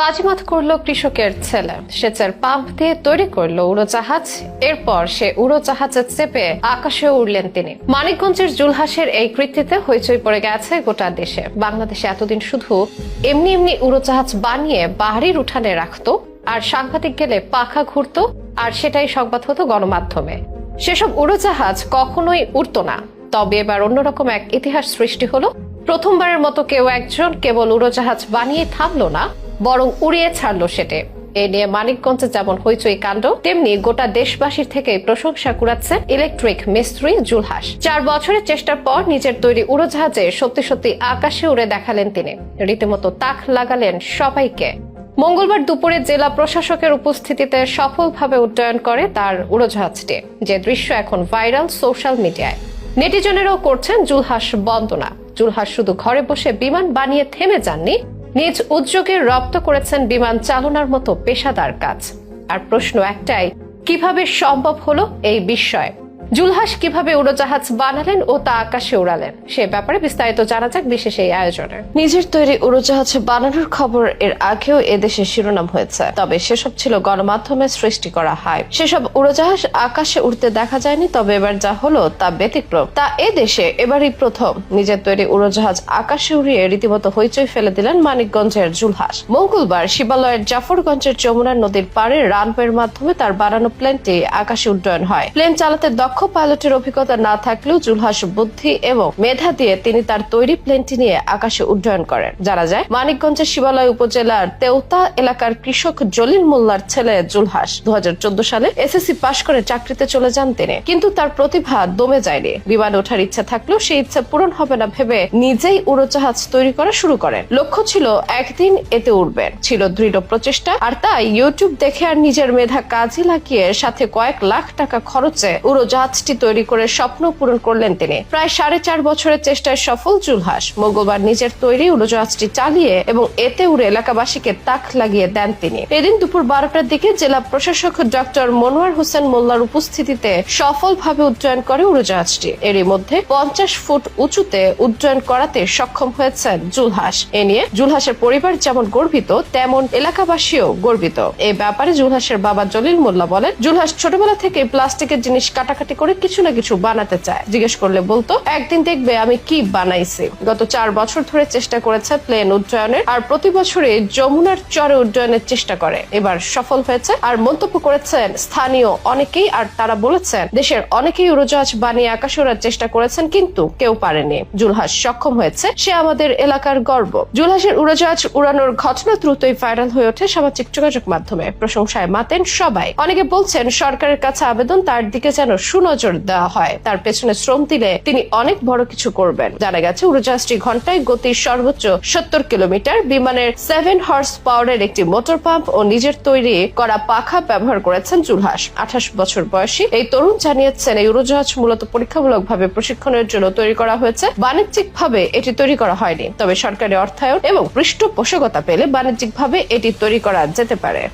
বাজিমাত করল কৃষকের ছেলে। সেচের পাম্প দিয়ে তৈরি করল উড়োজাহাজ। এরপর সে উড়োজাহাজে চেপে আকাশে উড়লেন তিনি। মানিকগঞ্জের জুলহাসের এই কৃতিতে হইচই পড়ে গেছে গোটা দেশে। বাংলাদেশে এতদিন শুধু এমনি এমনি উড়োজাহাজ বানিয়ে বাহারির উঠানে রাখতো আর সাংঘাতিক গেলে পাখা ঘুরত, আর সেটাই সংবাদ হতো গণমাধ্যমে। সেসব উড়োজাহাজ কখনোই উড়তো না। তবে এবার অন্যরকম এক ইতিহাস সৃষ্টি হলো। প্রথমবারের মতো কেউ একজন কেবল উড়োজাহাজ বানিয়ে থামলো না, বরং উড়িয়ে ছাড়লো সেটে। এ নিয়ে মানিকগঞ্জে যেমন হইচই কাণ্ড, তেমনি গোটা দেশবাসীর থেকে প্রশংসা কুড়াচ্ছেন ইলেকট্রিক মিস্ত্রি জুলহাস। চার বছরের চেষ্টার পর নিজের তৈরি উড়োজাহাজে সত্যি সত্যি আকাশে উড়ে দেখালেন তিনি। রীতিমতো তাক লাগালেন সবাইকে। মঙ্গলবার দুপুরে জেলা প্রশাসকের উপস্থিতিতে সফলভাবে উড্ডয়ন করে তার উড়োজাহাজটি যে দৃশ্য এখন ভাইরাল সোশ্যাল মিডিয়ায়। নেটিজনেরাও করছেন জুলহাস বন্দনা। জুলহাস শুধু ঘরে বসে বিমান বানিয়ে থেমে যাননি, নিজ উদ্যোগে রপ্ত করেছেন বিমান চালনার মতো পেশাদার কাজ। আর প্রশ্ন একটাই, কীভাবে সম্ভব হলো এই বিস্ময়? জুলহাস কীভাবে উড়োজাহাজ বানালেন ও তা আকাশে উড়ালেন, সে ব্যাপারে বিস্তারিত জানা যাক বিশেষ এই আয়োজনে নিজের তৈরি উড়োজাহাজ বানানোর খবর এর আগেও এদেশে শিরোনাম হয়েছে, তবে সেসব ছিল গণমাধ্যমে সৃষ্টি করা হয়। সেসব উড়োজাহাজ আকাশে উড়তে দেখা যায়নি, তবে এবার যা হলো তা ব্যতিক্রম। তা এ দেশে এবারই প্রথম। নিজের তৈরি উড়োজাহাজ আকাশে উড়িয়ে রীতিমতো হইচই ফেলে দিলেন মানিকগঞ্জের জুলহাস। মঙ্গলবার শিবালয়ের জাফরগঞ্জের যমুনা নদীর পাড়ে রানওয়ের মাধ্যমে তার বানানো প্লেনটি আকাশে উড্ডয়ন হয়। প্লেন চালাতে দক্ষ পাইলটের অভিজ্ঞতা না থাকলেও জুলহাস বুদ্ধি এবং মেধা দিয়ে তিনি তার তৈরি প্লেনটি নিয়ে আকাশে উড্ডয়ন করেন। জানা যায়, মানিকগঞ্জের শিবালয় উপজেলার তেওতা এলাকার কৃষক জলিল মোল্লার ছেলে জুলহাস দু হাজার চোদ্দ সালে এসএসসি পাশ করে চাকরিতে চলে যান তিনি। কিন্তু তার প্রতিভা দমে যায়নি। বিমানে ওঠার ইচ্ছা থাকলেও সেই ইচ্ছা পূরণ হবে না ভেবে নিজেই উড়োজাহাজ তৈরি করা শুরু করেন। লক্ষ্য ছিল, একদিন এতে উঠবেন ছিল দৃঢ় প্রচেষ্টা, আর তাই ইউটিউব দেখে আর নিজের মেধা কাজে লাগিয়ে সাথে কয়েক লাখ টাকা খরচে উড়োজাহাজটি তৈরি করে স্বপ্ন পূরণ করলেন তিনি। প্রায় সাড়ে চার বছরের চেষ্টায় সফল জুলহাস মঙ্গলবার নিজের তৈরি উড়োজাহাজটি চালিয়ে এবং এতে উড়ে এলাকাবাসীকে তাক লাগিয়ে দেন তিনি। এদিন দুপুর বারোটার দিকে জেলা প্রশাসক ডক্টর মনোয়ার হোসেন মোল্লার উপস্থিতিতে সফলভাবে উড্ডয়ন করে উড়োজাহাজটি এরই মধ্যে পঞ্চাশ ফুট উঁচুতে উড্ডয়ন করাতে সক্ষম হয়েছেন জুলহাস এ নিয়ে জুলহাসের পরিবার যেমন গর্বিত, তেমন এলাকাবাসীও গর্বিত। এই ব্যাপারে জুলহাসের বাবা জলিল মোল্লা বলেন জুলহাস ছোটবেলা থেকে প্লাস্টিকের জিনিস কাটাকাটি করে কিছু না কিছু বানাতে চায়। জিজ্ঞেস করলে বলতো, একদিন দেখবে আমি কি বানাইছি? গত চার বছর ধরে চেষ্টা করেছে প্লেন উড্ডয়নের, আর প্রতি বছরে যমুনার চরে উড্ডয়নের চেষ্টা করে। এবার সফল হয়েছে আর মন্তব্য করেছেন স্থানীয় অনেকেই, আর তারা বলেছেন, দেশের অনেকেই উড়োজাহাজ বানিয়ে আকাশে ওড়ার চেষ্টা করেছেন, কিন্তু কেউ পারেনি। জুলহাস সক্ষম হয়েছে, সে আমাদের এলাকার গর্ব। জুলহাসের উড়োজাহাজ উড়ানোর ঘটনা দ্রুতই ভাইরাল হয়ে ওঠে সামাজিক যোগাযোগ মাধ্যমে। প্রশংসায় মাতেন সবাই। অনেকে বলছেন, সরকারের কাছে আবেদন তার দিকে যেন সুনজর দেওয়া হয়। তার পেছনে শ্রম দিলে তিনি অনেক বড় কিছু করবেন। জানা গেছে, উড়োজাহাজটি ঘন্টায় গতির সর্বোচ্চ সত্তর কিলোমিটার, বিমানের সেভেন হর্স পাওয়ারের একটি মোটর পাম্প ও নিজের তৈরি করা পাখা ব্যবহার করেছেন জুলহাস আঠাশ বছর বয়সী এই তরুণ জানিয়েছেন, এই উড়োজাহাজ মূলত পরীক্ষামূলকভাবে প্রশিক্ষণের জন্য তৈরি করা হয়েছে। বাণিজ্যিকভাবে এটি তৈরি করা হয়নি, তবে সরকারি অর্থায়ন এবং পৃষ্ঠপোষকতা পেলে বাণিজ্যিকভাবে এটি তৈরি করা যেতে পারে।